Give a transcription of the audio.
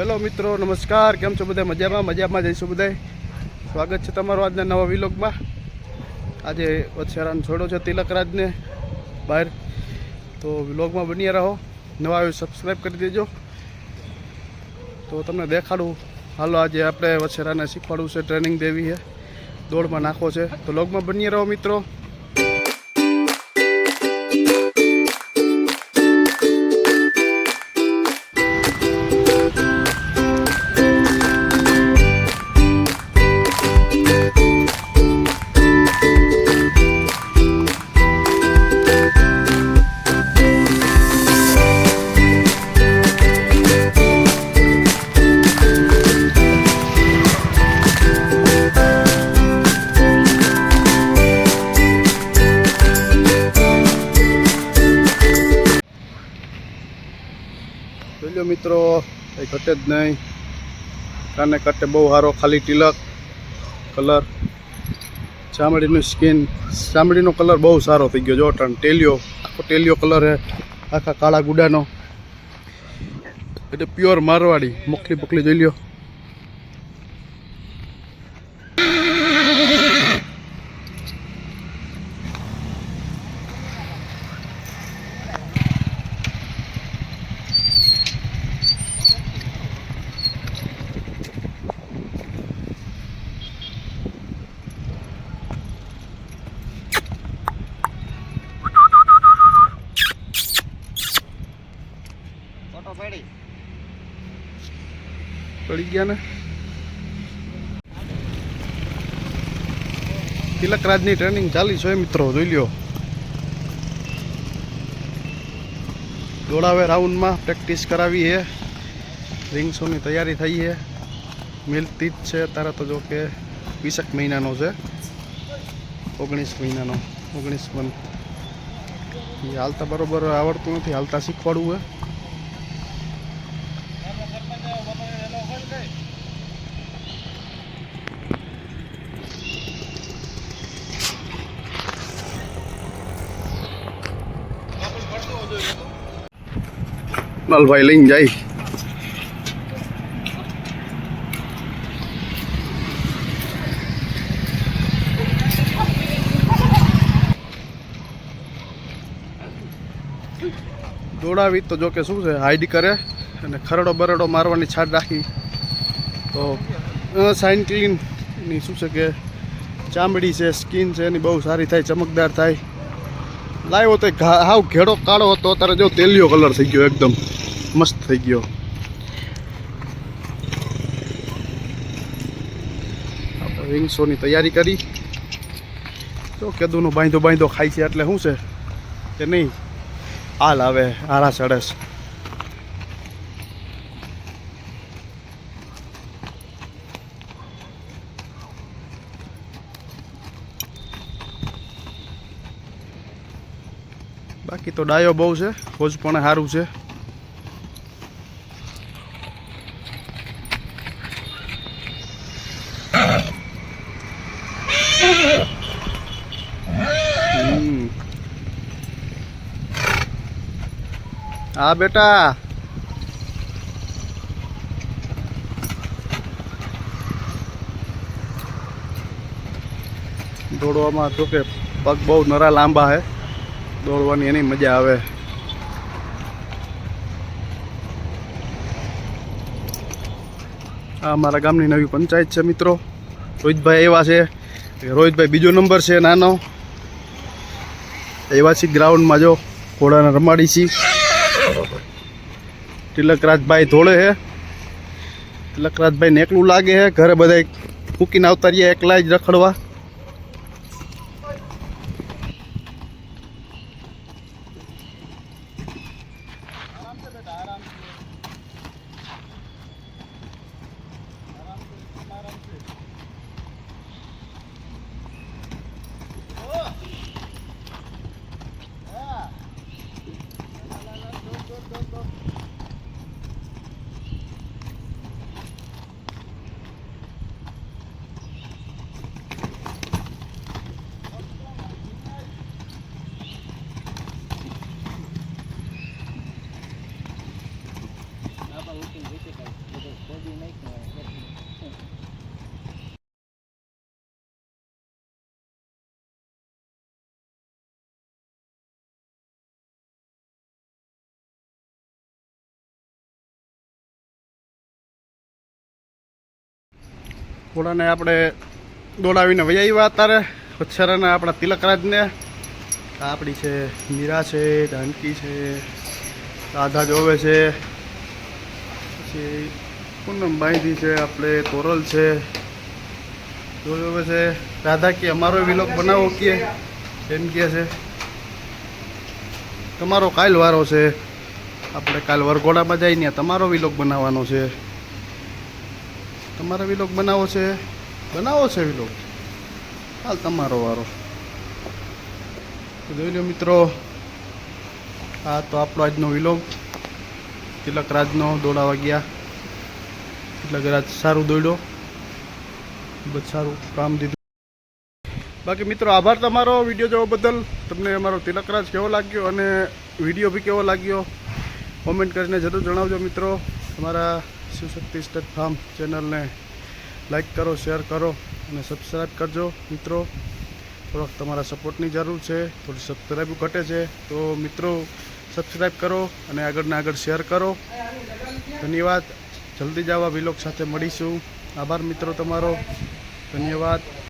Hello મિત્રો, નમસ્કાર. કેમ છો બધા? મજામાં? મજામાં જઈશું બધા. સ્વાગત છે તમારું આજના નવા વિલોગમાં. આજે વછેરાનો છોડો છે તિલકરાજને બહાર. તો વિલોગમાં બન્યા રહો. નવા આવ્યું સબસ્ક્રાઈબ કરી દેજો. તો તમને દેખાડું. હાલો, આજે આપણે વછેરાને શીખવાડવું છે. ટ્રેનિંગ દેવી છે. દોડમાં નાખો છે. તો લોગમાં બન્યા રહો મિત્રો. મિત્રો એ ઘટે જ નહીં. કાને કટે બહુ સારો ખાલી તિલક કલર. ચામડીનું સ્કિન, ચામડીનો કલર બહુ સારો થઈ ગયો જો ટન ટેલિયો આખો ટેલિયો કલર હે, આખા કાળા ગુડાનો. એટલે પ્યોર મારવાડી મોકલી પોકલી જોઈ લ્યો. પડી ગયા ને? તિલકરાજની ટ્રેનિંગ ચાલી છે મિત્રો, જોઈ લ્યો. દોડાવે રાઉન્ડમાં પ્રેક્ટિસ કરાવી હે રિંગ શોની તૈયારી થઈ છે. મિલતી જ છે અત્યારે તો જો કે વીસેક મહિનાનો છે. ઓગણીસ મહિનાનો, ઓગણીસ મંથ હાલતા બરોબર આવડતું નથી, હાલતા શીખવાડવું હે લાલભાઈ લઈને જાય દોડાવી તો જો કે શું છે હાઈડ કરે અને ખરડો બરડો મારવાની છાટ રાખી. તો સાઇન ક્લીનની શું છે કે, ચામડી છે સ્કિન છે, એની બહુ સારી થાય, ચમકદાર થાય. લાવ્યો તો હાવ ઘેડો કાળો હતો, અત્યારે જો તેલિયો કલર થઈ ગયો એકદમ. મસ્ત થઈ ગયો. આપણે શોની તૈયારી કરી. તો કેદુનો બાંધો બાંધો ખાય છે એટલે શું છે કે નહીં? હાલ આવે આરા ચડે બાકી તો ડાયો બહુ છે પણ સારું છે. હા, બેટા. દોડવામાં તો કે પગ બહુ નરા લાંબા હે. દોડવાની એની મજા આવે. આ અમારા ગામની નવી પંચાયત છે, મિત્રો. રોહિતભાઈ એવા છે. રોહિતભાઈ બીજો નંબર છે, નાનો. એવા છે ગ્રાઉન્ડમાં જો ઘોડાને રમાડી છી તિલકરાજભાઈ ધોળે છે તિલકરાજભાઈને એકલું લાગે છે ઘરે બધા મૂકીને આવતા રહ્યા એકલા જ રખડવા. ઘોડાને આપણે દોડાવીને વહી આવ્યા અત્યારે. વચ્છરાના આપણા તિલકરાજને આપણી છે મીરા છે જાનકી છે, રાધા જોવે છે. પછી પૂનમભાઈથી છે, આપણે તોરલ છે. જોવે છે. રાધા કે અમારો વિલોક બનાવો કે એમ કહે છે. તમારો કાલ વારો છે. આપણે કાલ વરઘોડામાં જઈને તમારો વિલોક બનાવવાનો છે. તમારો વિલોગ બનાવો છે? બનાવો છે વિલોગ હાલ તમારો વારો. જોઈ લો મિત્રો, આ તો આપણો આજનો વિલોગ તિલક રાજનો દોડાવા ગયા તિલક રાજ સારું દોડ્યો. ખૂબ જ સારું કામ દીધું. બાકી મિત્રો, આભાર તમારો વીડિયો જોવા બદલ. તમને અમારો તિલકરાજ કેવો લાગ્યો અને વીડિયો બી કેવો લાગ્યો? કોમેન્ટ કરીને જરૂર જણાવજો મિત્રો. તમારા શિવશક્તિ સ્ટેટ ફાર્મ ચેનલને લાઈક કરો, શેર કરો અને સબસ્ક્રાઈબ કરજો. મિત્રો, થોડોક તમારા સપોર્ટની જરૂર છે, થોડી સબસ્ક્રાઈબ ઘટે છે, તો મિત્રો સબસ્ક્રાઈબ કરો અને આગળને આગળ શેર કરો. ધન્યવાદ. જલ્દી જ આવા વિલોક સાથે મળીશું. આભાર મિત્રો તમારો. ધન્યવાદ.